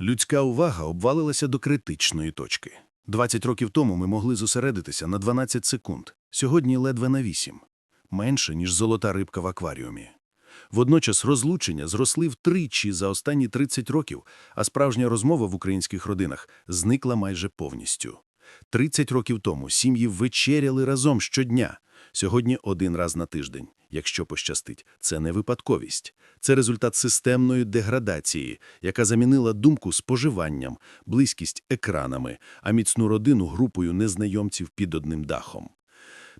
Людська увага обвалилася до критичної точки. 20 років тому ми могли зосередитися на 12 секунд, сьогодні ледве на 8. Менше, ніж золота рибка в акваріумі. Водночас розлучення зросли втричі за останні 30 років, а справжня розмова в українських родинах зникла майже повністю. 30 років тому сім'ї вечеряли разом щодня, сьогодні один раз на тиждень. Якщо пощастить, це не випадковість. Це результат системної деградації, яка замінила думку споживанням, близькість екранами, а міцну родину групою незнайомців під одним дахом.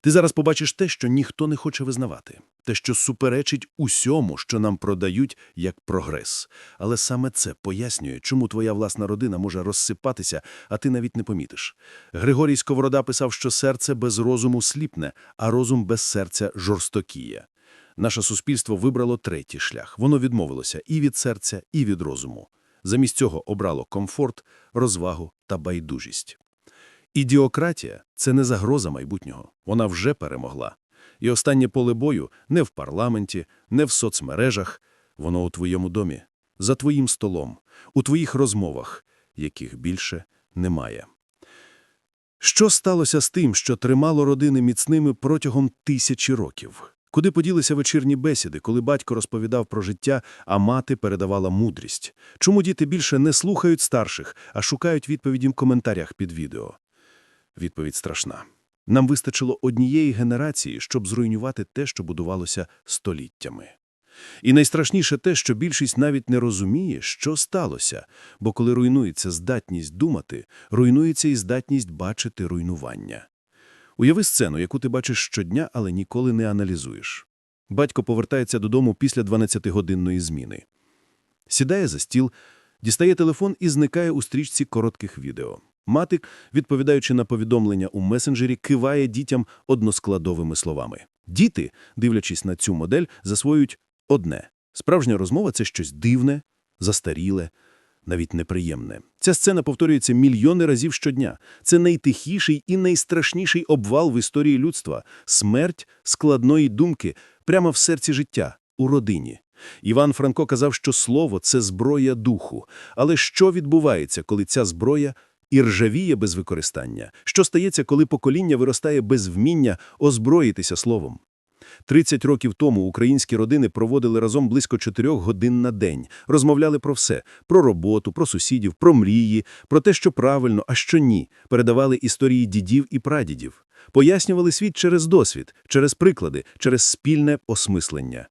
Ти зараз побачиш те, що ніхто не хоче визнавати, те, що суперечить усьому, що нам продають як прогрес. Але саме це пояснює, чому твоя власна родина може розсипатися, а ти навіть не помітиш. Григорій Сковорода писав, що серце без розуму сліпне, а розум без серця жорстокіє. Наше суспільство вибрало третій шлях. Воно відмовилося і від серця, і від розуму. Замість цього обрало комфорт, розвагу та байдужість. Ідіократія – це не загроза майбутнього. Вона вже перемогла. І останнє поле бою не в парламенті, не в соцмережах. Воно у твоєму домі, за твоїм столом, у твоїх розмовах, яких більше немає. Що сталося з тим, що тримало родини міцними протягом тисячі років? Куди поділися вечірні бесіди, коли батько розповідав про життя, а мати передавала мудрість? Чому діти більше не слухають старших, а шукають відповіді в коментарях під відео? Відповідь страшна. Нам вистачило однієї генерації, щоб зруйнувати те, що будувалося століттями. І найстрашніше те, що більшість навіть не розуміє, що сталося, бо коли руйнується здатність думати, руйнується і здатність бачити руйнування. Уяви сцену, яку ти бачиш щодня, але ніколи не аналізуєш. Батько повертається додому після 12-годинної зміни. Сідає за стіл, дістає телефон і зникає у стрічці коротких відео. Мати, відповідаючи на повідомлення у месенджері, киває дітям односкладовими словами. Діти, дивлячись на цю модель, засвоюють одне. Справжня розмова – це щось дивне, застаріле, навіть неприємне. Ця сцена повторюється мільйони разів щодня. Це найтихіший і найстрашніший обвал в історії людства – смерть складної думки прямо в серці життя, у родині. Іван Франко казав, що слово – це зброя духу. Але що відбувається, коли ця зброя і ржавіє без використання? Що стається, коли покоління виростає без вміння озброїтися словом? 30 років тому українські родини проводили разом близько 4 годин на день, розмовляли про все – про роботу, про сусідів, про мрії, про те, що правильно, а що ні, передавали історії дідів і прадідів, пояснювали світ через досвід, через приклади, через спільне осмислення.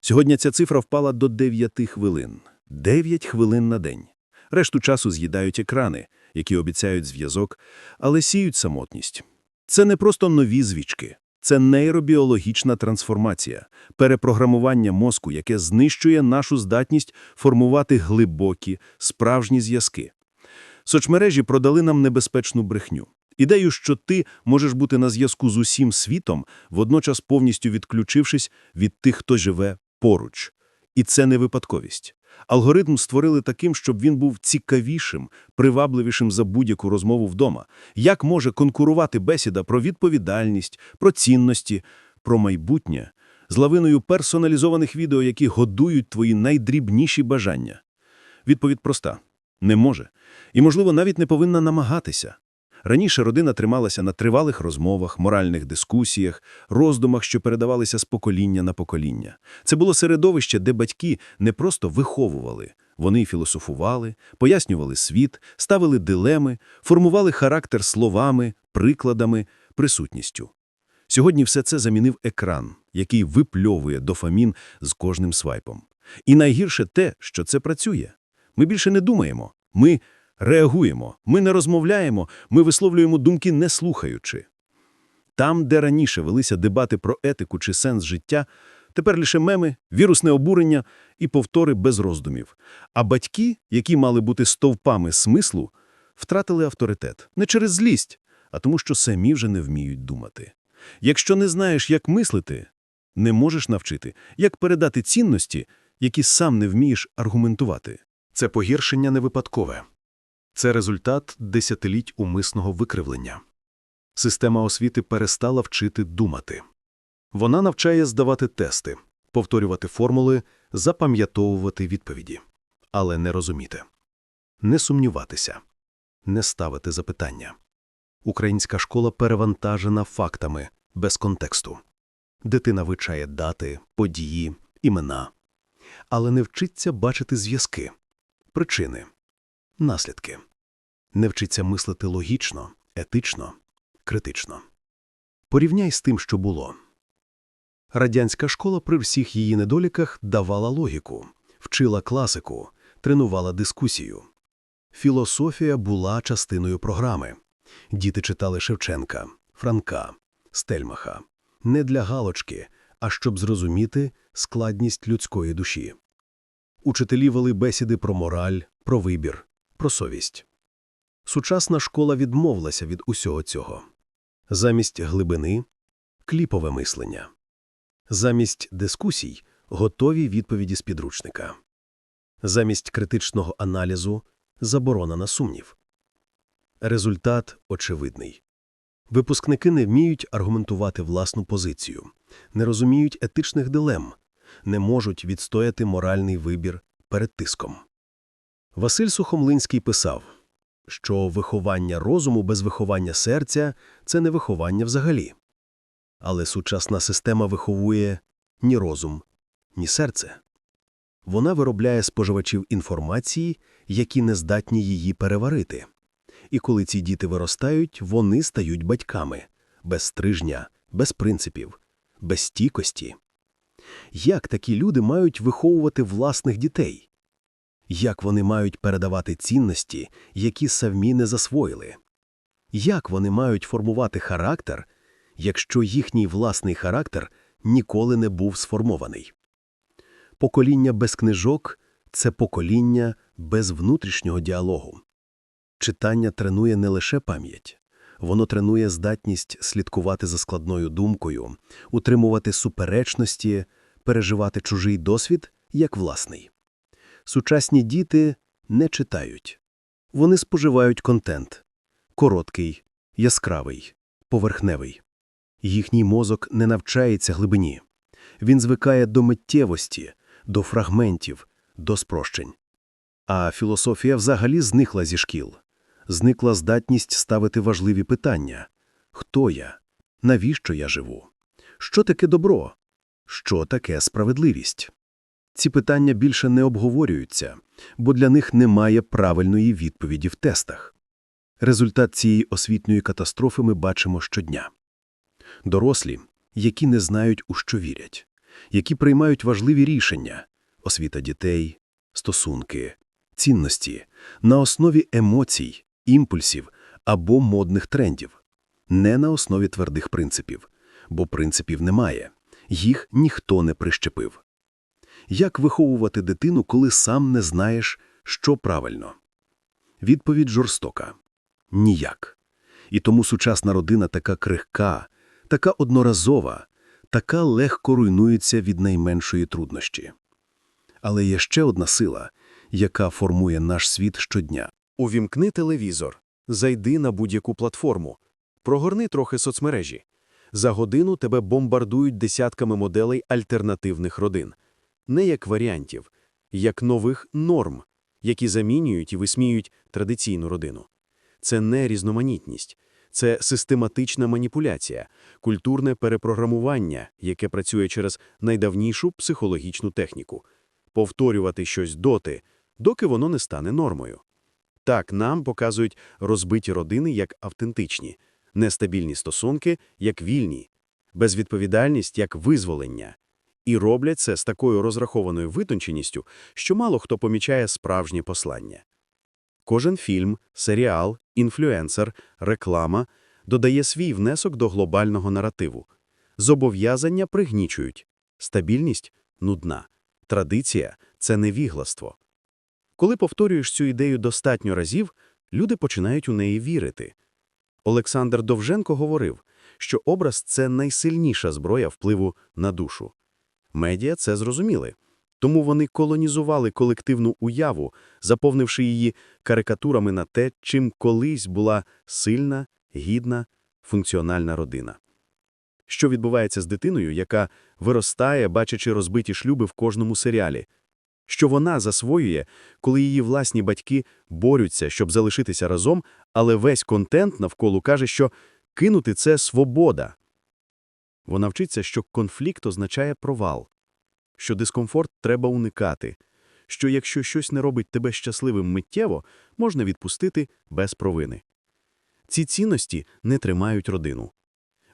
Сьогодні ця цифра впала до 9 хвилин. 9 хвилин на день. Решту часу з'їдають екрани, які обіцяють зв'язок, але сіють самотність. Це не просто нові звички. Це нейробіологічна трансформація, перепрограмування мозку, яке знищує нашу здатність формувати глибокі, справжні зв'язки. Соцмережі продали нам небезпечну брехню. Ідею, що ти можеш бути на зв'язку з усім світом, водночас повністю відключившись від тих, хто живе поруч. І це не випадковість. Алгоритм створили таким, щоб він був цікавішим, привабливішим за будь-яку розмову вдома. Як може конкурувати бесіда про відповідальність, про цінності, про майбутнє з лавиною персоналізованих відео, які годують твої найдрібніші бажання? Відповідь проста – не може. І, можливо, навіть не повинна намагатися. Раніше родина трималася на тривалих розмовах, моральних дискусіях, роздумах, що передавалися з покоління на покоління. Це було середовище, де батьки не просто виховували, вони філософували, пояснювали світ, ставили дилеми, формували характер словами, прикладами, присутністю. Сьогодні все це замінив екран, який випльовує дофамін з кожним свайпом. І найгірше те, що це працює. Ми більше не думаємо, ми реагуємо, ми не розмовляємо, ми висловлюємо думки не слухаючи. Там, де раніше велися дебати про етику чи сенс життя, тепер лише меми, вірусне обурення і повтори без роздумів. А батьки, які мали бути стовпами смислу, втратили авторитет не через злість, а тому, що самі вже не вміють думати. Якщо не знаєш, як мислити, не можеш навчити, як передати цінності, які сам не вмієш аргументувати. Це погіршення не випадкове. Це результат десятиліть умисного викривлення. Система освіти перестала вчити думати. Вона навчає здавати тести, повторювати формули, запам'ятовувати відповіді, але не розуміти. не сумніватися, не ставити запитання. Українська школа перевантажена фактами без контексту. Дитина вивчає дати, події, імена, але не вчиться бачити зв'язки, причини, наслідки. Не вчиться мислити логічно, етично, критично. Порівняй з тим, що було. Радянська школа при всіх її недоліках давала логіку, вчила класику, тренувала дискусію. Філософія була частиною програми. Діти читали Шевченка, Франка, Стельмаха. Не для галочки, а щоб зрозуміти складність людської душі. Учителі вели бесіди про мораль, про вибір, про совість. Сучасна школа відмовилася від усього цього. Замість глибини – кліпове мислення. Замість дискусій – готові відповіді з підручника. Замість критичного аналізу – заборона на сумнів. Результат очевидний. Випускники не вміють аргументувати власну позицію, не розуміють етичних дилем, не можуть відстояти моральний вибір перед тиском. Василь Сухомлинський писав, що виховання розуму без виховання серця – це не виховання взагалі. Але сучасна система виховує ні розум, ні серце. Вона виробляє споживачів інформації, які не здатні її переварити. І коли ці діти виростають, вони стають батьками без стрижня, без принципів, без стійкості. Як такі люди мають виховувати власних дітей? Як вони мають передавати цінності, які самі не засвоїли? Як вони мають формувати характер, якщо їхній власний характер ніколи не був сформований? Покоління без книжок – це покоління без внутрішнього діалогу. Читання тренує не лише пам'ять, воно тренує здатність слідкувати за складною думкою, утримувати суперечності, переживати чужий досвід як власний. Сучасні діти не читають. Вони споживають контент – короткий, яскравий, поверхневий. Їхній мозок не навчається глибині. Він звикає до миттєвості, до фрагментів, до спрощень. А філософія взагалі зникла зі шкіл. Зникла здатність ставити важливі питання. Хто я? Навіщо я живу? Що таке добро? Що таке справедливість? Ці питання більше не обговорюються, бо для них немає правильної відповіді в тестах. Результат цієї освітньої катастрофи ми бачимо щодня. Дорослі, які не знають, у що вірять, які приймають важливі рішення – освіта дітей, стосунки, цінності – на основі емоцій, імпульсів або модних трендів, не на основі твердих принципів, бо принципів немає, їх ніхто не прищепив. Як виховувати дитину, коли сам не знаєш, що правильно? Відповідь жорстока – ніяк. І тому сучасна родина така крихка, така одноразова, така легко руйнується від найменшої труднощі. Але є ще одна сила, яка формує наш світ щодня. Увімкни телевізор, зайди на будь-яку платформу, прогорни трохи соцмережі. За годину тебе бомбардують десятками моделей альтернативних родин. Не як варіантів, як нових норм, які замінюють і висміюють традиційну родину. Це не різноманітність, це систематична маніпуляція, культурне перепрограмування, яке працює через найдавнішу психологічну техніку – повторювати щось доти, доки воно не стане нормою. Так, нам показують розбиті родини як автентичні, нестабільні стосунки як вільні, безвідповідальність як визволення. І роблять це з такою розрахованою витонченістю, що мало хто помічає справжнє послання. Кожен фільм, серіал, інфлюенсер, реклама додає свій внесок до глобального наративу. Зобов'язання пригнічують, стабільність – нудна, традиція – це невігластво. Коли повторюєш цю ідею достатньо разів, люди починають у неї вірити. Олександр Довженко говорив, що образ – це найсильніша зброя впливу на душу. Медіа це зрозуміли, тому вони колонізували колективну уяву, заповнивши її карикатурами на те, чим колись була сильна, гідна, функціональна родина. Що відбувається з дитиною, яка виростає, бачачи розбиті шлюби в кожному серіалі? що вона засвоює, коли її власні батьки борються, щоб залишитися разом, але весь контент навколо каже, що кинути – це свобода. Вона вчиться, що конфлікт означає провал, що дискомфорт треба уникати, що якщо щось не робить тебе щасливим миттєво, можна відпустити без провини. Ці цінності не тримають родину.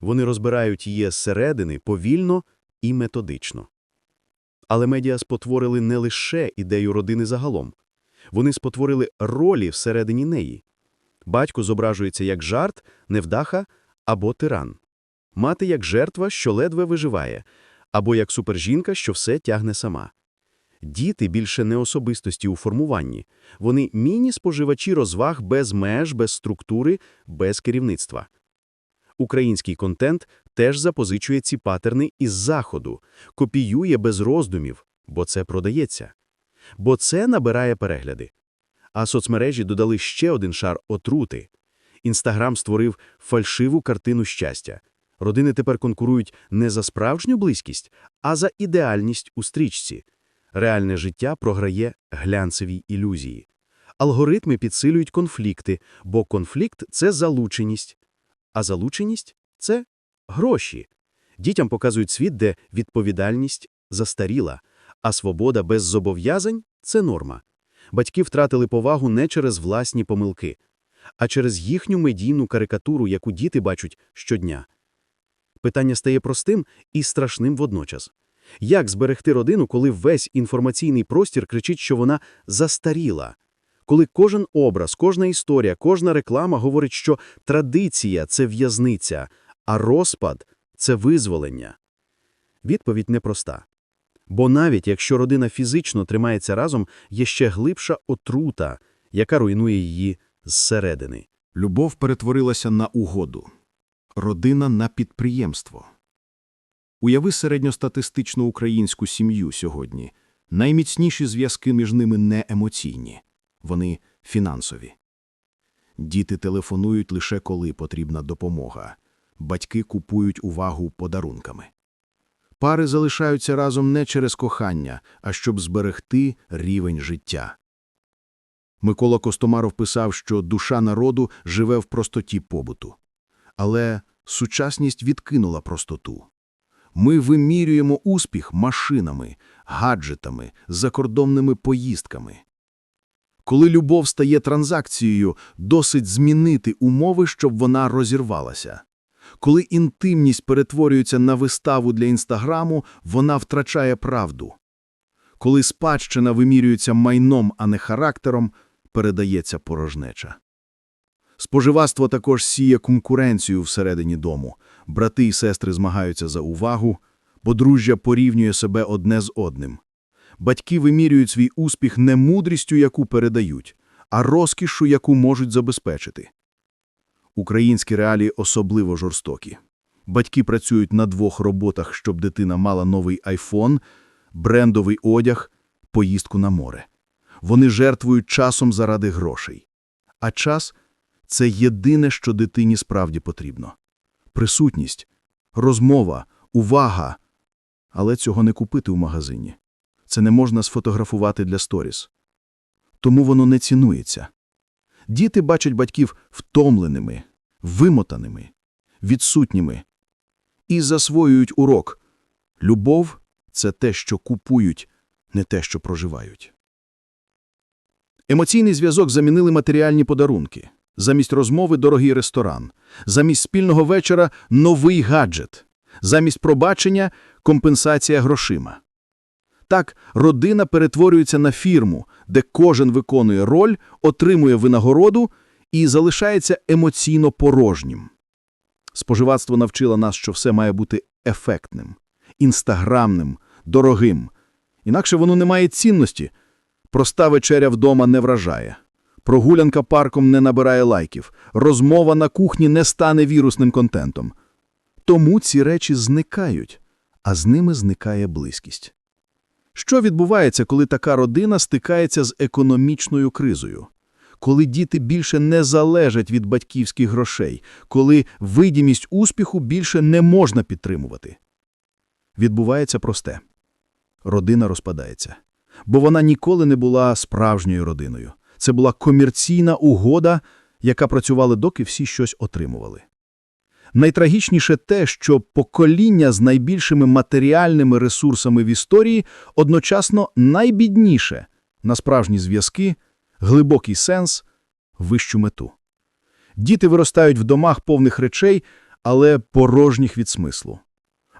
Вони розбирають її зсередини повільно і методично. Але медіа спотворили не лише ідею родини загалом. Вони спотворили ролі всередині неї. Батько зображується як жарт, невдаха або тиран. Мати як жертва, що ледве виживає, або як супержінка, що все тягне сама. Діти більше не особистості у формуванні. Вони міні-споживачі розваг без меж, без структури, без керівництва. Український контент теж запозичує ці патерни із Заходу, копіює без роздумів, бо це продається. Бо це набирає перегляди. А соцмережі додали ще один шар отрути. Інстаграм створив фальшиву картину щастя. Родини тепер конкурують не за справжню близькість, а за ідеальність у стрічці. Реальне життя програє глянцевій ілюзії. Алгоритми підсилюють конфлікти, бо конфлікт – це залученість. А залученість – це гроші. Дітям показують світ, де відповідальність застаріла, а свобода без зобов'язань – це норма. Батьки втратили повагу не через власні помилки, а через їхню медійну карикатуру, яку діти бачать щодня. Питання стає простим і страшним водночас. Як зберегти родину, коли весь інформаційний простір кричить, що вона застаріла? Коли кожен образ, кожна історія, кожна реклама говорить, що традиція – це в'язниця, а розпад – це визволення? Відповідь непроста. Бо навіть якщо родина фізично тримається разом, є ще глибша отрута, яка руйнує її зсередини. Любов перетворилася на угоду. Родина на підприємство. Уяви середньостатистичну українську сім'ю сьогодні. Найміцніші зв'язки між ними не емоційні. Вони фінансові. Діти телефонують лише коли потрібна допомога. Батьки купують увагу подарунками. Пари залишаються разом не через кохання, а щоб зберегти рівень життя. Микола Костомаров писав, що душа народу живе в простоті побуту. Але сучасність відкинула простоту. Ми вимірюємо успіх машинами, гаджетами, закордонними поїздками. Коли любов стає транзакцією, досить змінити умови, щоб вона розірвалася. Коли інтимність перетворюється на виставу для інстаграму, вона втрачає правду. Коли спадщина вимірюється майном, а не характером, передається порожнеча. Споживацтво також сіє конкуренцію всередині дому. Брати і сестри змагаються за увагу, подружжя порівнює себе одне з одним. Батьки вимірюють свій успіх не мудрістю, яку передають, а розкішу, яку можуть забезпечити. Українські реалії особливо жорстокі. Батьки працюють на двох роботах, щоб дитина мала новий айфон, брендовий одяг, поїздку на море. Вони жертвують часом заради грошей. А час – це єдине, що дитині справді потрібно. Присутність, розмова, увага. Але цього не купити у магазині. Це не можна сфотографувати для сторіс. Тому воно не цінується. Діти бачать батьків втомленими, вимотаними, відсутніми. І засвоюють урок. Любов – це те, що купують, не те, що проживають. Емоційний зв'язок замінили матеріальні подарунки. Замість розмови – дорогий ресторан. Замість спільного вечора – новий гаджет. Замість пробачення – компенсація грошима. Так, родина перетворюється на фірму, де кожен виконує роль, отримує винагороду і залишається емоційно порожнім. Споживацтво навчило нас, що все має бути ефектним, інстаграмним, дорогим. Інакше воно не має цінності. Проста вечеря вдома не вражає. Прогулянка парком не набирає лайків. Розмова на кухні не стане вірусним контентом. Тому ці речі зникають, а з ними зникає близькість. Що відбувається, коли така родина стикається з економічною кризою? Коли діти більше не залежать від батьківських грошей, коли видимість успіху більше не можна підтримувати? Відбувається просте. Родина розпадається. бо вона ніколи не була справжньою родиною. Це була комерційна угода, яка працювала доки всі щось отримували. Найтрагічніше те, що покоління з найбільшими матеріальними ресурсами в історії одночасно найбідніше на справжні зв'язки, глибокий сенс, вищу мету. Діти виростають в домах повних речей, але порожніх від смислу.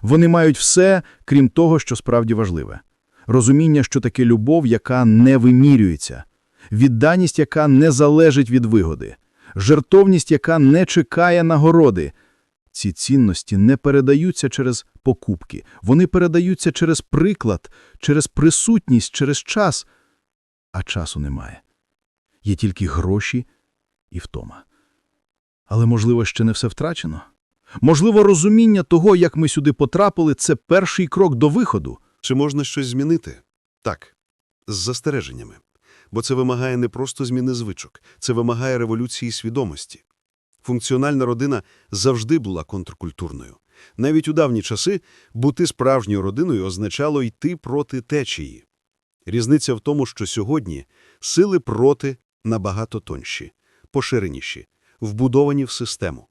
Вони мають все, крім того, що справді важливе. Розуміння, що таке любов, яка не вимірюється, відданість, яка не залежить від вигоди, жертовність, яка не чекає нагороди. Ці цінності не передаються через покупки, вони передаються через приклад, через присутність, через час. А часу немає. Є тільки гроші і втома. Але, можливо, ще не все втрачено? Можливо, розуміння того, як ми сюди потрапили, це перший крок до виходу. Чи можна щось змінити? Так, з застереженнями. Бо це вимагає не просто зміни звичок, це вимагає революції свідомості. Функціональна родина завжди була контркультурною. Навіть у давні часи бути справжньою родиною означало йти проти течії. Різниця в тому, що сьогодні сили проти набагато тонші, поширеніші, вбудовані в систему.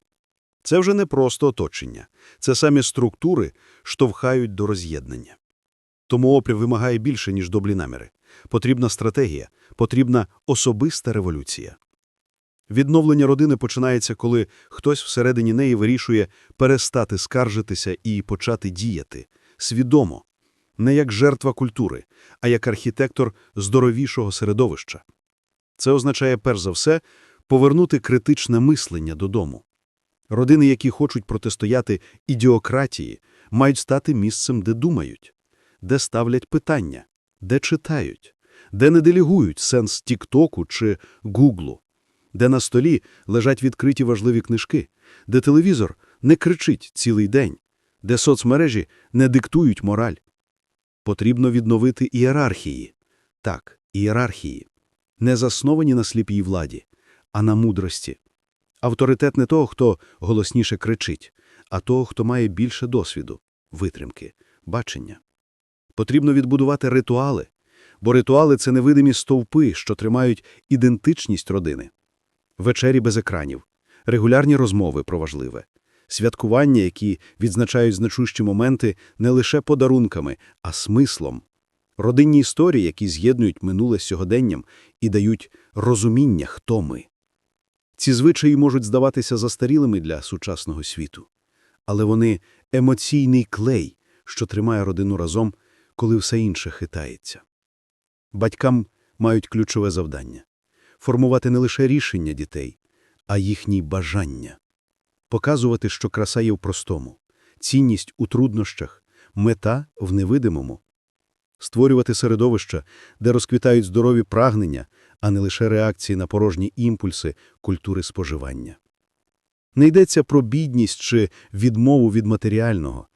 Це вже не просто оточення, це самі структури штовхають до роз'єднання. Тому опрів вимагає більше, ніж добрі наміри. Потрібна стратегія, потрібна особиста революція. Відновлення родини починається, коли хтось всередині неї вирішує перестати скаржитися і почати діяти свідомо, не як жертва культури, а як архітектор здоровішого середовища. Це означає, перш за все, повернути критичне мислення додому. Родини, які хочуть протистояти ідіократії, мають стати місцем, де думають, де ставлять питання, де читають, де не делегують сенс Тіктоку чи Гуглу, де на столі лежать відкриті важливі книжки, де телевізор не кричить цілий день, де соцмережі не диктують мораль. Потрібно відновити ієрархії. Так, ієрархії. Не засновані на сліпій владі, а на мудрості. Авторитет не того, хто голосніше кричить, а того, хто має більше досвіду, витримки, бачення. Потрібно відбудувати ритуали, бо ритуали – це невидимі стовпи, що тримають ідентичність родини. Вечері без екранів, регулярні розмови про важливе, святкування, які відзначають значущі моменти не лише подарунками, а смислом, родинні історії, які з'єднують минуле з сьогоденням і дають розуміння, хто ми. Ці звичаї можуть здаватися застарілими для сучасного світу, але вони – емоційний клей, що тримає родину разом, коли все інше хитається. Батькам мають ключове завдання – формувати не лише рішення дітей, а їхні бажання. Показувати, що краса є в простому, цінність у труднощах, мета в невидимому. Створювати середовища, де розквітають здорові прагнення, а не лише реакції на порожні імпульси культури споживання. Не йдеться про бідність чи відмову від матеріального.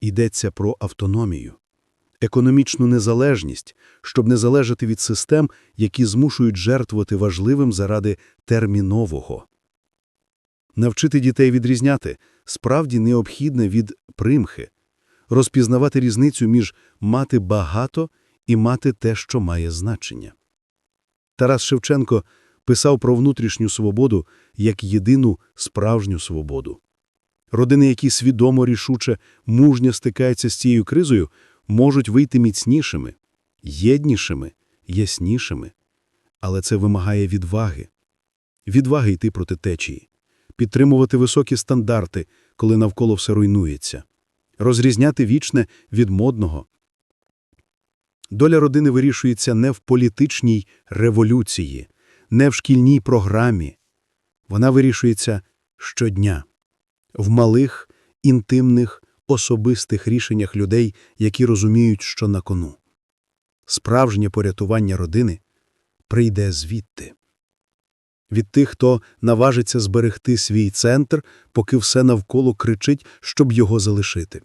Йдеться про автономію, економічну незалежність, щоб не залежати від систем, які змушують жертвувати важливим заради термінового. Навчити дітей відрізняти справді необхідне від примхи, розпізнавати різницю між мати багато і мати те, що має значення. Тарас Шевченко писав про внутрішню свободу як єдину справжню свободу. Родини, які свідомо, рішуче, мужньо стикаються з цією кризою, можуть вийти міцнішими, єднішими, яснішими. Але це вимагає відваги. Відваги йти проти течії, підтримувати високі стандарти, коли навколо все руйнується, розрізняти вічне від модного. Доля родини вирішується не в політичній революції, не в шкільній програмі. Вона вирішується щодня, в малих, інтимних, особистих рішеннях людей, які розуміють, що на кону. Справжнє порятування родини прийде звідти. Від тих, хто наважиться зберегти свій центр, поки все навколо кричить, щоб його залишити.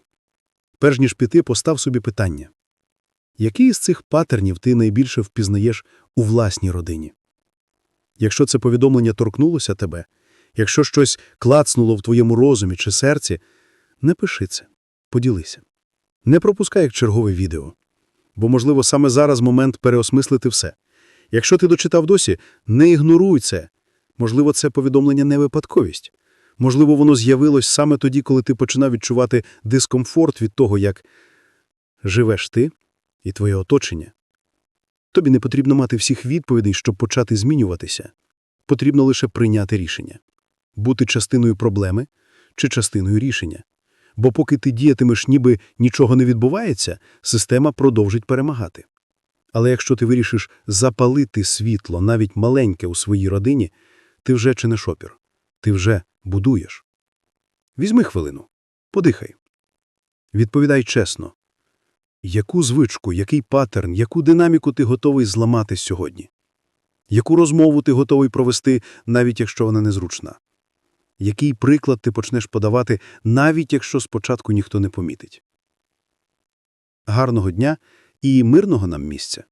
Перш ніж піти, постав собі питання. Який із цих патернів ти найбільше впізнаєш у власній родині? Якщо це повідомлення торкнулося тебе, якщо щось клацнуло в твоєму розумі чи серці, не пиши це, поділися. Не пропускай як чергове відео. Бо, можливо, саме зараз момент переосмислити все. Якщо ти дочитав досі, не ігноруй це. Можливо, це повідомлення не випадковість. Можливо, воно з'явилось саме тоді, коли ти починав відчувати дискомфорт від того, як живеш ти і твоє оточення. Тобі не потрібно мати всіх відповідей, щоб почати змінюватися. Потрібно лише прийняти рішення. Бути частиною проблеми чи частиною рішення. Бо поки ти діятимеш, ніби нічого не відбувається, система продовжить перемагати. Але якщо ти вирішиш запалити світло, навіть маленьке у своїй родині, ти вже чи не шопір. Ти вже будуєш. Візьми хвилину, подихай. Відповідай чесно. Яку звичку, який паттерн, яку динаміку ти готовий зламати сьогодні? Яку розмову ти готовий провести, навіть якщо вона незручна? Який приклад ти почнеш подавати, навіть якщо спочатку ніхто не помітить? Гарного дня і мирного нам місця!